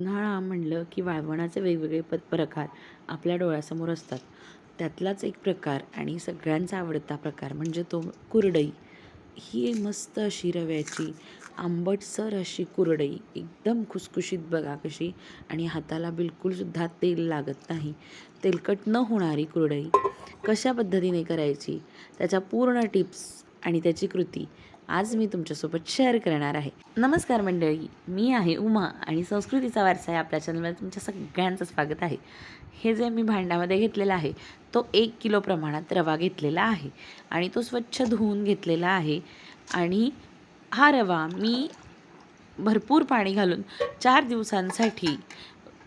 उन्हाळा म्हणलं की वाळवणाचे वेगवेगळे प प्रकार आपल्या डोळ्यासमोर असतात. त्यातलाच एक प्रकार आणि सगळ्यांचा आवडता प्रकार म्हणजे तो कुरडई. ही मस्त अशी रव्याची आंबटसर अशी कुरडई. एकदम खुसखुशीत बघा कशी आणि हाताला बिलकुलसुद्धा तेल लागत नाही. तेलकट न होणारी कुरडई. कशा पद्धतीने करायची? त्याच्या पूर्ण टिप्स आणि त्याची कृती. आज मी तुमच्यासोबत शेअर करणार आहे. नमस्कार मंडळी मी आहे उमा आणि संस्कृतीचा वारसा आहे आपल्या चॅनलमध्ये तुमच्या सगळ्यांचं स्वागत आहे. हे जे मी भांड्यामध्ये घेतलेला आहे तो एक किलो प्रमाणात रवा घेतलेला आहे आणि तो स्वच्छ धुवून घेतलेला आहे आणि हा रवा मी भरपूर पाणी घालून चार दिवसांसाठी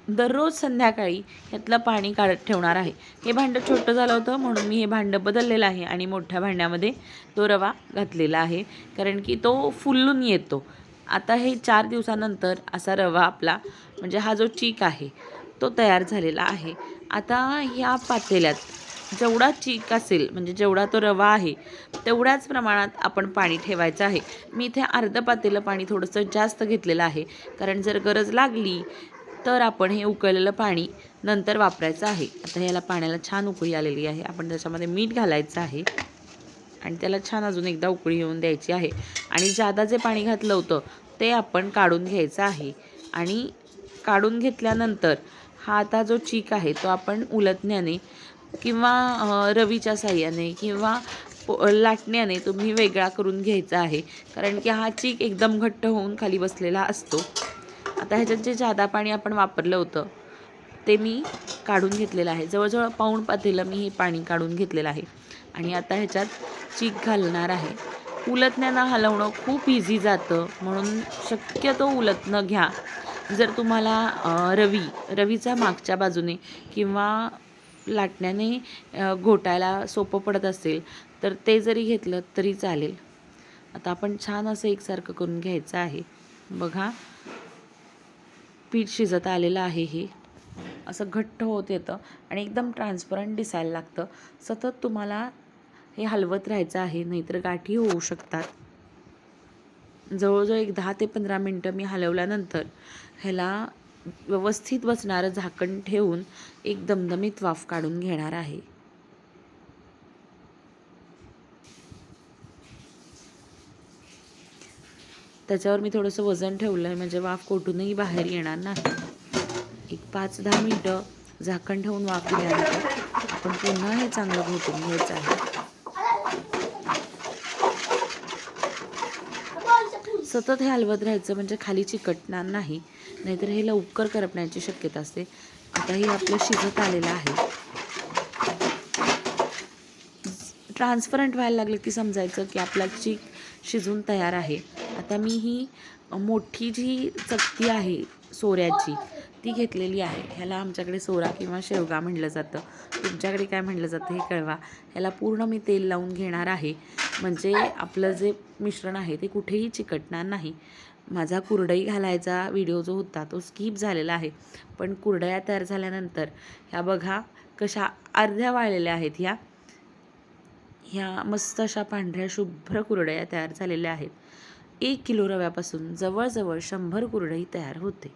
दररोज संध्याकाळी यातलं पाणी काढत ठेवणार आहे. हे भांडं छोटं झालं होतं म्हणून मी हे भांडं बदललेलं आहे आणि मोठ्या भांड्यामध्ये तो रवा घातलेला आहे कारण की तो फुलून येतो. आता हे चार दिवसानंतर असा रवा आपला म्हणजे हा जो चीक आहे तो तयार झालेला आहे. आता ह्या पातेल्यात जेवढा चीक असेल म्हणजे जेवढा तो रवा आहे तेवढ्याच प्रमाणात आपण पाणी ठेवायचं आहे. मी इथे अर्ध पातेलं पाणी थोडंसं जास्त घेतलेलं आहे कारण जर गरज लागली तर आपण हे उकळलेलं पाणी नंतर वापरायचं आहे. आता याला पाण्याला छान उकळी आलेली आहे. आपण त्याच्यामध्ये मीठ घालायचं आहे. आणि त्याला छान अजून एकदा उकळी येऊन द्यायची आहे. आणि जादा जे पाणी घातलं होतं ते आपण काढून घ्यायचं आहे. आणि काढून घेतल्यानंतर हा आता जो चीक आहे तो आपण उलटण्याने किंवा रवीच्या साह्याने किंवा पो- लाटण्याने तुम्ही वेगळा करून घ्यायचा आहे. कारण की हा चीक एकदम घट्ट होऊन खाली बसलेला असतो. आता ह्याच्यात जे जादा पाणी आपण वापरलं होतं ते मी काढून घेतलेलं आहे. जवळजवळ पाऊण पातेलं मी हे पाणी काढून घेतलेलं आहे. आणि आता ह्याच्यात चीक घालणार आहे. उलटण्यानं हलवणं खूप इझी जातं. म्हणून शक्यतो उलटणं घ्या. जर तुम्हाला रवी रवीचा मागच्या बाजूने किंवा लाटण्याने घोटायला सोपं पडत असेल तर ते जरी घेतलं तरी चालेल. आता आपण छान असं एकसारखं करून घ्यायचं आहे. बघा. पीठ शिजत आलेलं आहे हे. असं घट्ट होत येतं आणि एकदम ट्रान्सपरंट दिसायला लागतं. सतत तुम्हाला हे हलवत राहायचं आहे नाहीतर गाठी होऊ शकतात. जवळजवळ एक दहा ते पंधरा मिनटं मी हलवल्यानंतर ह्याला व्यवस्थित बसणारं झाकण ठेवून एक दमदमीत वाफ काढून घेणार आहे. त्याच्यावर मी थोडंसं वजन ठेवलं आहे म्हणजे वाफ कोठूनही बाहेर येणार नाही. एक पाच दहा मिनटं झाकण ठेवून वाफ दिल्यानंतर आपण पुन्हा हे चांगलं घोटून घ्यायचं आहे. सतत हे हलवत राहायचं म्हणजे खाली चिकटणार नाही नाहीतर हे लवकर करपण्याची शक्यता असते. आता हे आपलं शिजत आलेलं आहे. ट्रान्सपरंट व्हायला लागलं की समजायचं की आपला चीक शिजून तयार आहे. आता मी ही मोठी जी चकती आहे सोऱ्याची ती घेतलेली आहे. ह्याला आमच्याकडे सोरा किंवा शेवगा म्हटलं जातं. तुमच्याकडे काय म्हटलं जातं हे कळवा. ह्याला पूर्ण मी तेल लावून घेणार आहे. म्हणजे आपलं जे मिश्रण आहे ते कुठेही चिकटणार नाही. माझा कुरडई घालायचा व्हिडिओ जो होता तो स्किप झालेला आहे. पण कुरडया तयार झाल्यानंतर ह्या बघा कशा अर्ध्या वाळलेल्या आहेत ह्या. ह्या मस्त अशा पांढऱ्या शुभ्र कुरडया तयार झालेल्या आहेत. एक किलो रव्यापासून जवळजवळ शंभर कुरडई तयार होते.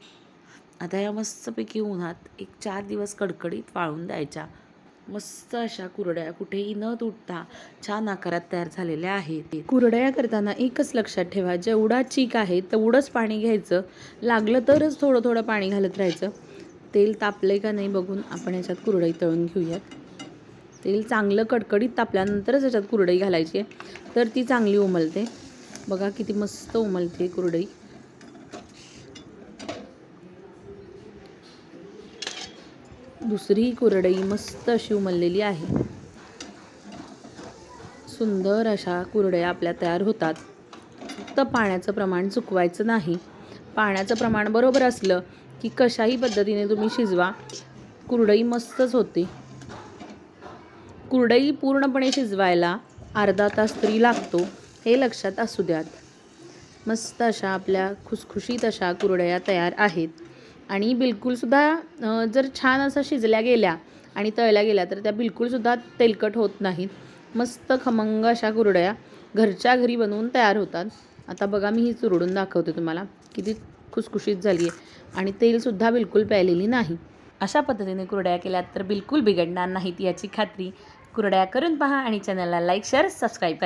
आता या मस्तपैकी उन्हात एक चार दिवस कडकडीत वाळून द्यायच्या. मस्त अशा कुरड्या कुठेही न तुटता छान आकारात तयार झालेल्या आहेत. कुरड्या करताना एकच लक्षात ठेवा जेवढा चीक आहे तेवढंच पाणी घ्यायचं. लागलं तरच थोडं थोडं पाणी घालत राहायचं. तेल तापले का नाही बघून आपण याच्यात कुरडई तळून घेऊयात. तेल चांगलं कडकडीत तापल्यानंतरच याच्यात कुरडई घालायची आहे. तर ती चांगली उमलते. बघा किती मस्त उमलते कुरडई. दुसरी कुरडई मस्त अशी उमललेली आहे. सुंदर अशा कुरडया आपल्या तयार होतात. फक्त पाण्याचं प्रमाण चुकवायचं नाही. पाण्याचं प्रमाण बरोबर असलं की कशाही पद्धतीने तुम्ही शिजवा कुरडई मस्तच होते. कुरडई पूर्णपणे शिजवायला अर्धा तास तरी लागतो. हे लक्षात असू द्यात. मस्त अशा आपल्या खुसखुशीत अशा कुरडया तयार आहेत. आणि बिलकुलसुद्धा जर छान असं शिजल्या गेल्या आणि तळल्या गेल्या तर त्या बिलकुलसुद्धा तेलकट होत नाहीत. मस्त खमंग अशा कुरडया घरच्या घरी बनवून तयार होतात. आता बघा मी ही चुरडून दाखवते तुम्हाला. किती खुसखुशीत झाली आहे. आणि तेलसुद्धा बिलकुल प्यायलेली नाही. अशा पद्धतीने कुरड्या केल्यात तर बिलकुल बिघडणार नाहीत याची खात्री. कुरड्या करून पहा आणि चॅनलला लाईक शेअर सबस्क्राईब करा